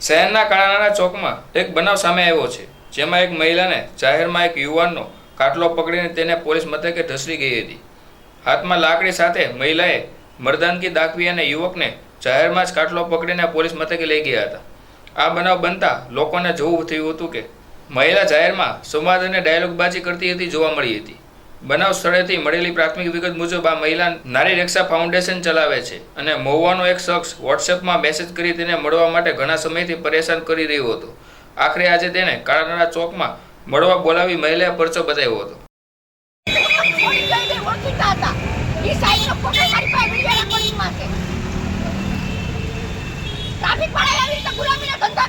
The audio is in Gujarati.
શહેરના કાળાનાના ચોકમાં એક બનાવ સામે આવ્યો છે, જેમાં એક મહિલાને જાહેરમાં એક યુવાનનો કાટલો પકડીને તેને પોલીસ મથકે ઢસડી ગઈ હતી. હાથમાં લાકડી સાથે મહિલાએ મર્દાનગી દાખવી અને યુવકને જાહેરમાં જ કાટલો પકડીને પોલીસ મથકે લઈ ગયા હતા. આ બનાવ બનતા લોકોને જોવું થયું હતું કે મહિલા જાહેરમાં સંવાદ અને ડાયલોગબાજી કરતી હતી, જોવા મળી હતી. બનાવ સ્થળેથી મળેલી પ્રાથમિક વિગત મુજબ આ મહિલા નારી રક્ષા ફાઉન્ડેશન ચલાવે છે અને મહુવાનો એક શખ્સ વોટ્સએપમાં મેસેજ કરી તેને મળવા માટે ઘણા સમયથી પરેશાન કરી રહ્યો હતો. આખરે આજે તેને કાળાનાળા ચોકમાં મળવા બોલાવી મહિલાએ પરચો બતાવ્યો હતો. ટ્રાફિક વાળા આવી રીતે ગુલામીના ધંધા